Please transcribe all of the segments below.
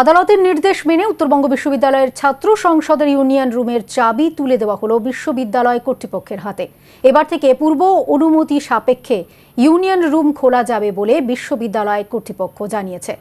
আদালতের নির্দেশ মেনে উত্তরবঙ্গ বিশ্ববিদ্যালয়ের ছাত্র সংসদের ইউনিয়ন রুমের চাবি তুলে দেওয়া হলো বিশ্ববিদ্যালয় কর্তৃপক্ষের হাতে। এবার থেকে পূর্ব অনুমতি সাপেক্ষে ইউনিয়ন রুম খোলা যাবে বলে বিশ্ববিদ্যালয় কর্তৃপক্ষ জানিয়েছে।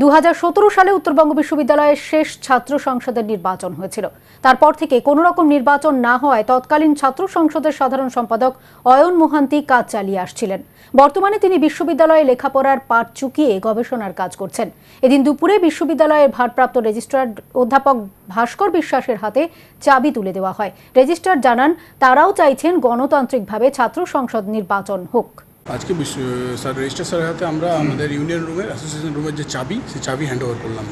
দু হাজার সতেরো সালে উত্তরবঙ্গ বিশ্ববিদ্যালয়ের শেষ ছাত্র সংসদের নির্বাচন হয়েছিল। তারপর থেকে কোনো রকম নির্বাচন না হওয়ায় তৎকালীন ছাত্র সংসদের সাধারণ সম্পাদক অয়ন মোহান্তি কাজ চালিয়ে আসছিলেন। বর্তমানে তিনি বিশ্ববিদ্যালয়ে লেখাপড়ার পাঠ চুকিয়ে গবেষণার কাজ করছেন। এদিন দুপুরে বিশ্ববিদ্যালয়ের ভারপ্রাপ্ত রেজিস্ট্রার অধ্যাপক ভাস্কর বিশ্বাসের হাতে চাবি তুলে দেওয়া হয়। রেজিস্ট্রার জানান, তারাও চাইছেন গণতান্ত্রিকভাবে ছাত্র সংসদ নির্বাচন হোক। আজকে বিশ্ব স্যার রেজিস্টার স্যারের হাতে আমরা আমাদের ইউনিয়ন রুমের অ্যাসোসিয়েশন রুমের যে চাবি সেই চাবি হ্যান্ড ওভার করলাম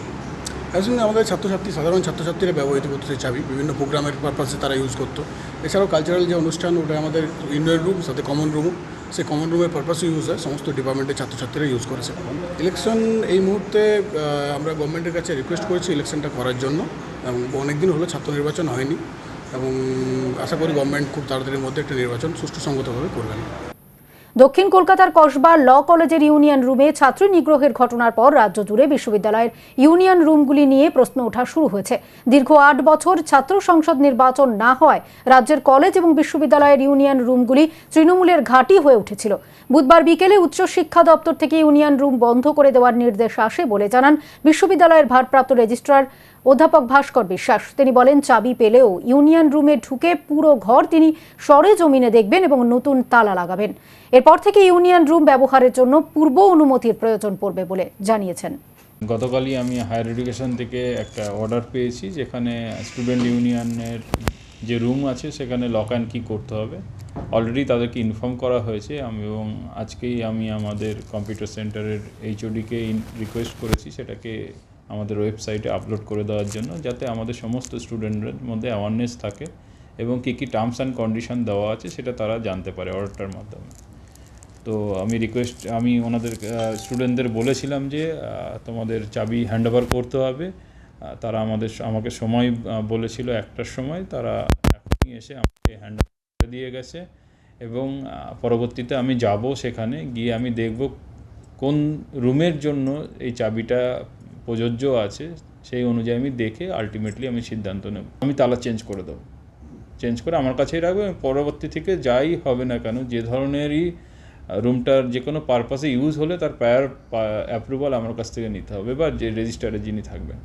অ্যাকচুয়ালি আমাদের ছাত্রছাত্রী সাধারণ ছাত্রছাত্রীরা ব্যবহৃত করতো সেই চাবি বিভিন্ন প্রোগ্রামের পারপাসে তারা ইউজ করতো। এছাড়াও কালচারাল যে অনুষ্ঠান ওটা আমাদের ইউনিয়ন রুম সাথে কমন রুমও সেই কমন রুমের পারপাসে ইউজ হয় সমস্ত ডিপার্টমেন্টের ছাত্রছাত্রীরা ইউজ করেছে ইলেকশন এই মুহূর্তে আমরা গভর্নমেন্টের কাছে রিকোয়েস্ট করেছি ইলেকশনটা করার জন্য এবং অনেক দিন হলো ছাত্র নির্বাচন হয়নি এবং আশা করি গভর্নমেন্ট খুব তাড়াতাড়ির মধ্যে একটা নির্বাচন সুষ্ঠু সঙ্গতভাবে করবেন। দক্ষিণ কলকাতার কসবা ল কলেজের ইউনিয়ন রুমে ছাত্র নিগ্রহের ঘটনার পর রাজ্য জুড়ে বিশ্ববিদ্যালয়ের ইউনিয়ন রুমগুলি নিয়ে প্রশ্ন ওঠা শুরু হয়েছে। দীর্ঘ আট বছর ছাত্র সংসদ নির্বাচন না হওয়ায় রাজ্যের কলেজ এবং বিশ্ববিদ্যালয়ের ইউনিয়ন রুমগুলি তৃণমূলের ঘাঁটি হয়ে উঠেছিল। বুধবার বিকেলে উচ্চ শিক্ষা দপ্তর থেকে ইউনিয়ন রুম বন্ধ করে দেওয়ার নির্দেশ আসে বলে জানান বিশ্ববিদ্যালয়ের ভারপ্রাপ্ত রেজিস্ট্রার অধ্যাপক ভাস্কর বিশ্বাস। তিনি বলেন, চাবি পেলেও ইউনিয়ন রুমে ঢুকে পুরো ঘর তিনি সরে জমিনে দেখবেন এবং নতুন তালা লাগাবেন। এরপর থেকে ইউনিয়ন রুম ব্যবহারের জন্য পূর্ব অনুমতির প্রয়োজন পড়বে বলে জানিয়েছেন। গতকালই আমি হায়ার এডুকেশন থেকে একটা অর্ডার পেয়েছি, যেখানে স্টুডেন্ট ইউনিয়নের যে রুম আছে, সেখানে লক অ্যান্ড কি করতে হবে। অলরেডি তাদেরকে ইনফর্ম করা হয়েছে, আমি এবং আজকেই আমি আমাদের কম্পিউটার সেন্টারের এইচওডিকে রিকোয়েস্ট করেছি সেটাকে আমাদের ওয়েবসাইটে আপলোড করে দেওয়ার জন্য, যাতে আমাদের সমস্ত স্টুডেন্টদের মধ্যে অ্যাওয়ারনেস থাকে এবং কী কী টার্মস অ্যান্ড কন্ডিশন দেওয়া আছে সেটা তারা জানতে পারে অর্ডারটার মাধ্যমে। তো আমি রিকোয়েস্ট আমি ওনাদের স্টুডেন্টদের বলেছিলাম যে তোমাদের চাবি হ্যান্ড ওভার করতে হবে। তারা আমাদের, আমাকে সময় বলেছিল একটার সময়, তারা এখনই এসে আমাকে হ্যান্ড দিয়ে গেছে এবং পরবর্তীতে আমি যাব সেখানে, গিয়ে আমি দেখব কোন রুমের জন্য এই চাবিটা প্রযোজ্য আছে, সেই অনুযায়ী আমি দেখে আলটিমেটলি আমি সিদ্ধান্ত নেব। আমি তালা চেঞ্জ করে দেবো। চেঞ্জ করে আমার কাছেই রাখব পরবর্তী থেকে যাই হবে না কেন, যে ধরনেরই রুমটার যে কোনো পারপাসে ইউজ হলে তার প্রায়ার অ্যাপ্রুভাল আমার কাছ থেকে নিতে হবে বা যে রেজিস্টারে যিনি থাকবেন।